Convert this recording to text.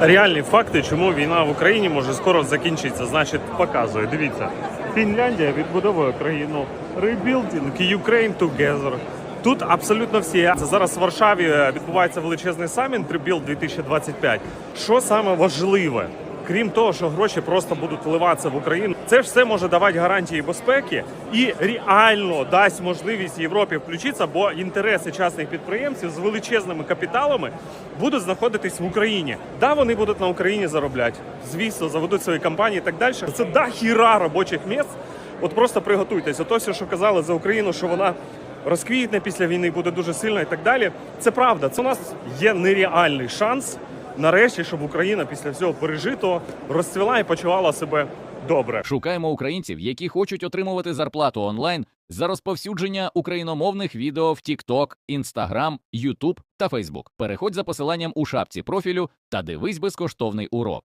реальні факти, чому війна в Україні може скоро закінчитися. Значить, показує. Дивіться, Фінляндія відбудовує країну Rebuilding Ukraine Together. Тут абсолютно всі це зараз в Варшаві відбувається величезний саміт Rebuild 2025. Що саме важливе? Крім того, що гроші просто будуть вливатися в Україну, це ж все може давати гарантії безпеки і реально дасть можливість Європі включитися, бо інтереси частних підприємців з величезними капіталами будуть знаходитись в Україні. Да, вони будуть на Україні заробляти. Звісно, заведуть свої компанії і так далі. Це да хіра робочих місць. От просто приготуйтесь. Ото все, що казали за Україну, що вона розквітне після війни, буде дуже сильно і так далі. Це правда. Це у нас є нереальний шанс нарешті, щоб Україна після всього пережитого розцвіла і почувала себе добре. Шукаємо українців, які хочуть отримувати зарплату онлайн за розповсюдження україномовних відео в TikTok, Instagram, YouTube та Facebook. Переходь за посиланням у шапці профілю та дивись безкоштовний урок.